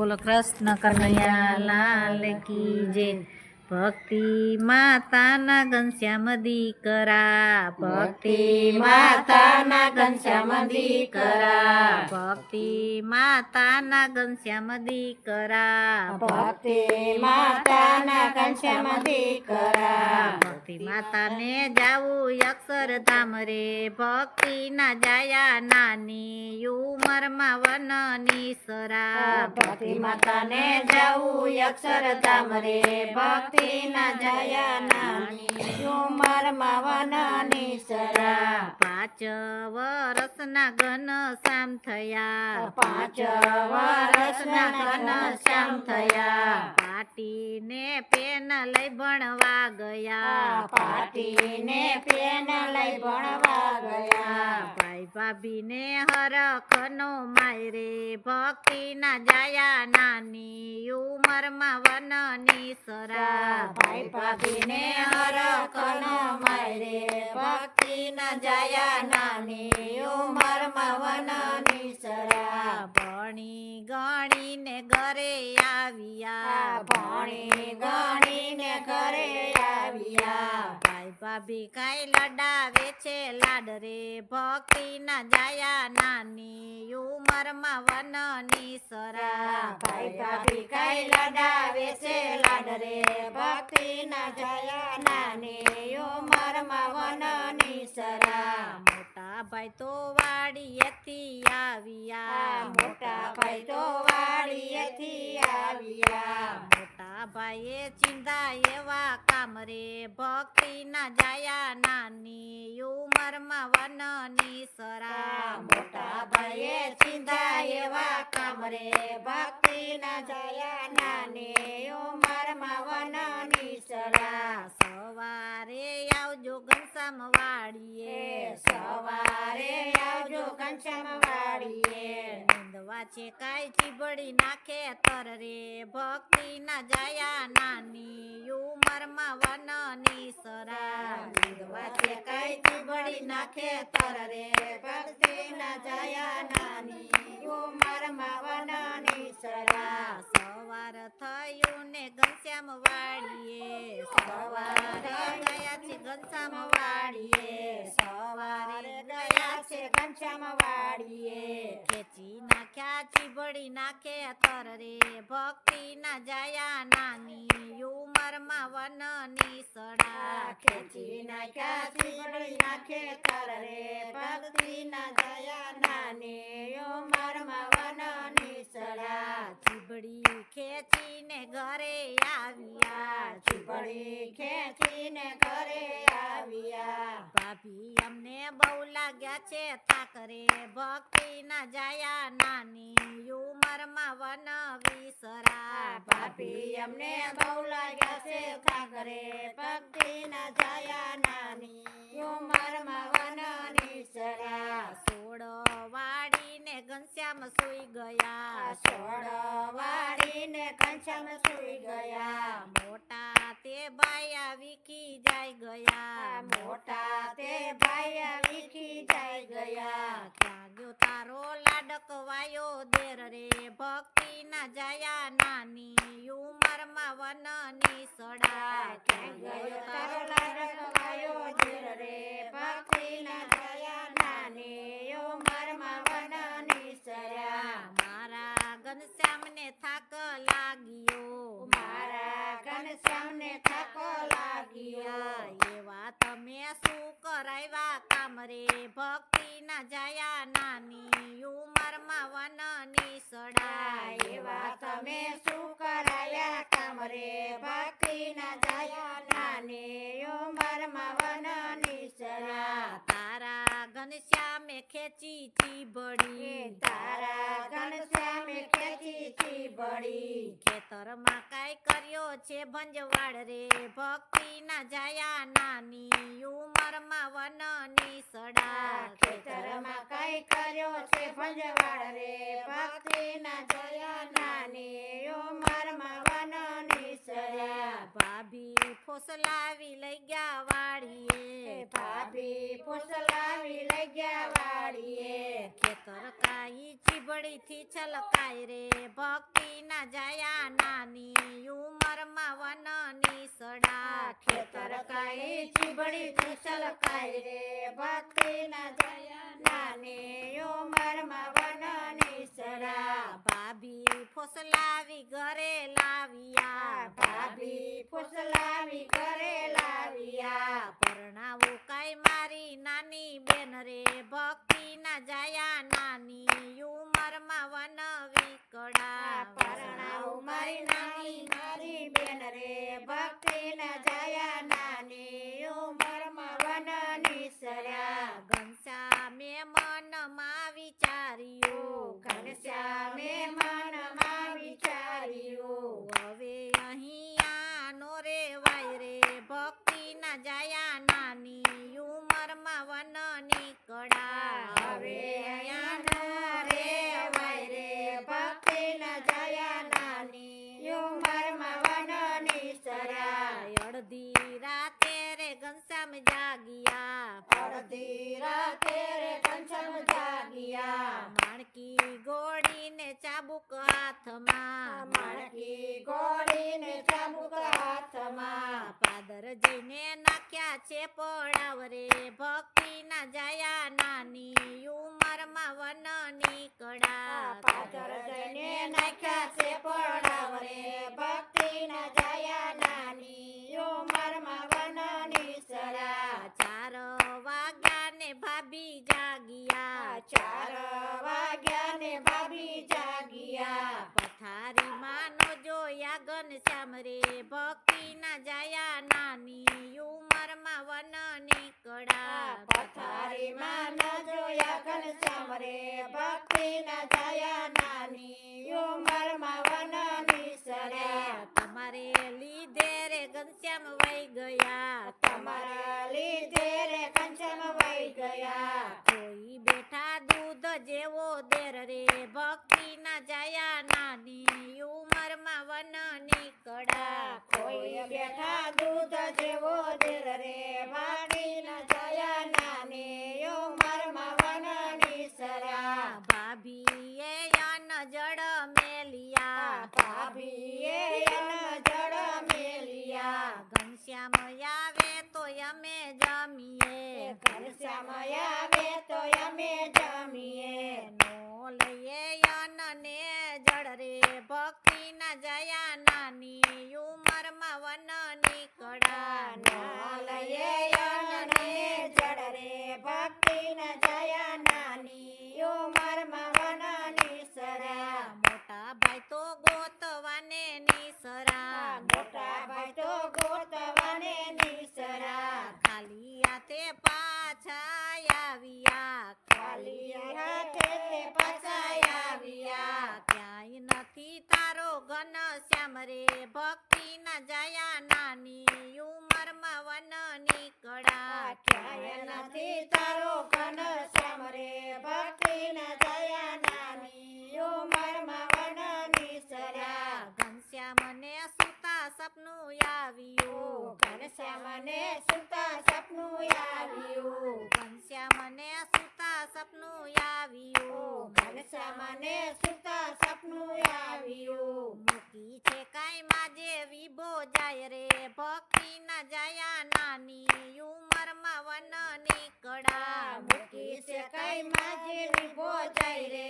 બોલો કૃષ્ણ કનૈયા લાલ કી જે ભક્તિ માતાના ઘનશ્યામ દીકરા. ભક્તિ માતાના ઘનશ્યામ દીકરા. ભક્તિ માતાના ઘનશ્યામ દીકરા. ભક્તિ માતાના ઘનશ્યામ દીકરા. ભક્તિ માતાને જાવું અક્ષરધામ રે ભક્તિ ના જાયા નાની ઉમરમાં વનની સરા ભક્તિ માતાને જવું અક્ષરધામ રે ભક્તિ ના જાયા નાની ઉંમરમાં વનની સરા પાંચ વરસના ઘન શામ થયા. પાંચ વર્ષના ઘન શ્યામ થયા. પાટીને પેન લઈ ભણવા ગયા. પાટીને પેન લઈ ભણવા ગયા. ભાઈ ભાભીને હરખનો માય રે. ભક્તિ ના જાયા નાની ઉંમરમાં વનની સરા. ભાઈ ભાભીને હરખનો મારે ભક્તિ ના જયા નાની ઉંમરમાં વનની ભણી ગણીને ઘરે આવ્યા. ભાઈ ભાભી કાંઈ લડાવે છે લાડ રે ભક્તિ ના જાયા નાની ઉમરમાં વનની સરા. ભાઈ ભાભી કઈ લડાવે છે લાડ રે ભક્તિ ના જાયા નાની ઉંમરમાં વનની સરા. મોટા ભાઈ તો વાડીએથી આવ્યા. મોટા ભાઈ તો વાડીએથી આવ્યા. મોટા ભાઈએ ચિંતા એવા કામ રે. ભક્તિ ના જાયા નાની ઉમરમાં વનની સરા. મોટા ભાઈએ ચિંતા એવા કામ રે. ભક્તિ ના જાયા નાની ઉંમરમાં વનની સરા. સવારે આવજો ઘનશ્યામ વાડીએ સવારે આવજો ઘનશ્યામ વાળીએ નિંદવા છે કાંઈ ચીબડી નાખે તર રે. ભક્તિ ના જાયા નાની ઉમરમાં વનની સરા વાંચે કઈ ચીબડી નાખે તર રે. ભક્તિ ના જયા નાની ઉંમરમાં વનની સરા સવાર થયું ને ઘનશ્યામ વાળીએ. સવારે ગયા છે ઘનશ્યામ વાળીએ. સવારે ગયા છે ઘનશ્યામ વાળીએ. ખેંચી નાખ્યા ચીબડી નાખે અતર રે. ભક્તિ ના જાયા નાની ઉમરમાં વનની સડા. ખેંચી નાખ્યા ચીબડી નાખે તર રે. ભક્તિ ના જાયા નાની ઉંમરમાં સરા ચીબડી ખેંચીને ઘરે આવ્યા. ચીબડી ખેંચીને ઘરે આવ્યા. ભાભી અમને બહુ લાગ્યા છે થાકરે ભક્તિ ના જાયા. નાની ઉમરમાં વન વિસરા ભાભી અમને બહુ લાગ્યા છે ઠાકરે ભક્તિ ના જયા. નાની ઉંમરમાં વનની ઘનશ્યામ સુઈ ગયા. વાળીને ઘનશ્યામ સુઈ ગયા. મોટા તે બાયા વિકી જાય ગયા. મોટા તે ભાઈ વીખી જાય ગયા. ક્યાં ગયો તારો લાડક વાયો દેર રે? ભક્તિ ના જાયા નાની ઉમરમાં વનની સડા. ક્યાં ગયો તારો લાડકવાયો દેર રે? ભક્તિ ના જયા નાની ઉંમરમાં વનની સરા મારા ઘનશ્યામને થાક લાગ્યો. મારા ઘનશ્યામને થાક લાગ્યો. એવા તમે શું કરાવ્યા કામ રે ભક્તિ ના જાયા નાની ઉમરમાં વનની સડા એવા તમે શું કરાયા? કામ રે ભક્તિ ના જાયા નાની ઉંમરમાં વનની સરા તારા ઘનશ્યામે ખેંચી ચીબડી તારા ઘનશ્યામે ખેંચી ચીબડી ખેતરમાં કાંઈ કર્યો છે ભંજવાડ રે ભક્તિ ના જાયા નાની ઉમરમાં વનની સડા। ખેતરમાં કઈ કર્યો છે ભંજવાળ રે ભક્તિ ના જાયા નાની ઉંમરમાં વનની સડા। ભાભી ફોસલાવી લઈ ગયા વાડીએ ભાભી ફૂસલાવી લઈ ગયા વાડીએ ખેતર કાઈ ચીબડી થી છલકાય રે. ભક્તિ ના જાયા નાની ઉંમરમાં વનની સડા. ખેતર કાઈ ચીબડી કુશલ કાઈ રે. ભક્તિ ના જાયા નાની ઉંમરમાં વનની સડા. ભાભી ફોસલાવી ઘરે લાવ્યા. ભાભી ફુસલાવી કરે લાવ્યા પરણાવું કાંઈ મારી નાની બેન રે ભક્તિ ના જાયા નાની ઉંમરમાં વન વિકડા પરણાવું મારી નાની મારી બેન રે ભક્તિ ના જયા નાની ઉંમરમાં વનની સરા ઘનશ્યામે મનમાં વિચાર્યું ઘનશ્યામે મનમાં વિચાર્યું હવે અહીંયા નો રેવાય રે ભક્તિ ના જાયા નાની ઉંમરમાં વનની કડા હવે અહીંયા ન રેવાય રે ભક્તિ ના જયા નાની ઉંમરમાં વનની સરા અડધી રાતે રે ઘનશ્યામ જાગ્યા અડધી રાતે રે કંચન જાગ્યા માણકી ગોળીને ચાબુક હાથમાં માણકી ગોળીને ચાબુક હાથમાં પાદરજીને નાખ્યા છે પડાવ રે ભક્તિ ના જાયા નાની ઉંમરમાં વનની કડા પાછળ જઈને નાખ્યા છે પડાવ રે ભક્તિ ના જયા નાની ઉંમરમાં વનની સરા ચાર વાગ્યા ને ભાભી જાગ્યા ચાર વાગ્યા ને ભાભી જાગ્યા પથારી માનો જોયા ઘનશ્યામ રે ભક્તિ જાયા નાની ઉમરમાં વન નીકળા પથારીમાં ન જોયા ઘનશ્યામ રે ભક્તિના જયા નાની ઉમરમાં વન સરા તમારે લીધે રે ઘનશ્યામ વહી ગયા. તમારા લીધે રે ઘનશ્યામ વહી ગયા. કોઈ બેઠા દૂધ જેવો દેર રે. ભક્તિના જયા જાયા નાની કડા કોઈ બેઠા દૂધ જેવો દિલ રે વાડી ન જયા નાની ઉંમરમાં વનની સરા. એ અન જડ મેલિયા. ભાભીએ અન જડ મેલિયા. ઘનશ્યામ આવે તો અમે જમીએ. ઘનશ્યામ આવે તો અમે જમીએ નો લઈએ અન ને જળ રે ભક્તિ ના જયા નાની ઉંમરમાં વનની કડા ના લઈએ અન ને જળ રે ભક્તિ ન જયા નાની ઉંમરમાં વનની સરા મોટા ભાઈ તો ગોતવાને નિસરા મોટા ભાઈ તો ગોતવાને નિસરા ખાલી હાથે પાછા આવ્યા ખાલી હાથે તે પાછા આવ્યા ક્યાંય નથી તારો ઘન શ્યામ રે ભક્તિ ના જાયા નાની ઉંમરમાં વનની કડા નથી તારો ઘન શ્યામ રે. ભક્તિ ન જયા નાની ઉંમરમાં વનની સરા ઘનશ્યામને સુતા સપનું આવ્યું. ઘનશ્યામને સુતા સપનું આવ્યું. ઘનશ્યામને સુતા સપનું આવ્યું. ઘનશ્યામને સુતા સપનું આવ્યું. મૂકી છે કાઈ માજે વિભો જાય રે. ભક્તિ ના જયા નાની વનની કડા મૂકી છે કઈ માજે વિભો જાય રે.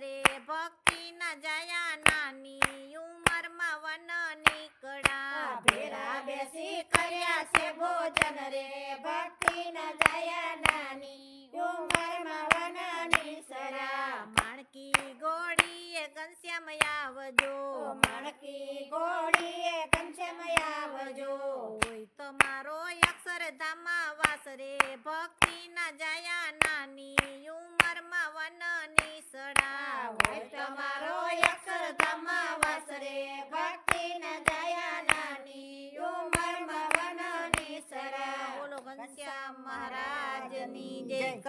રે ભક્તિ ના જયા નાની ઉમરમાં વન નીકળા ભેરા બેસી કર્યા છે ભોજન રે ભક્તિ ના જયા નાની ઉમરમાં વન નીસરા માણકી ગોળીએ ઘનશ્યામ આવજો. માણકી ગોળીએ ઘનશ્યામ આવજો. હોય તો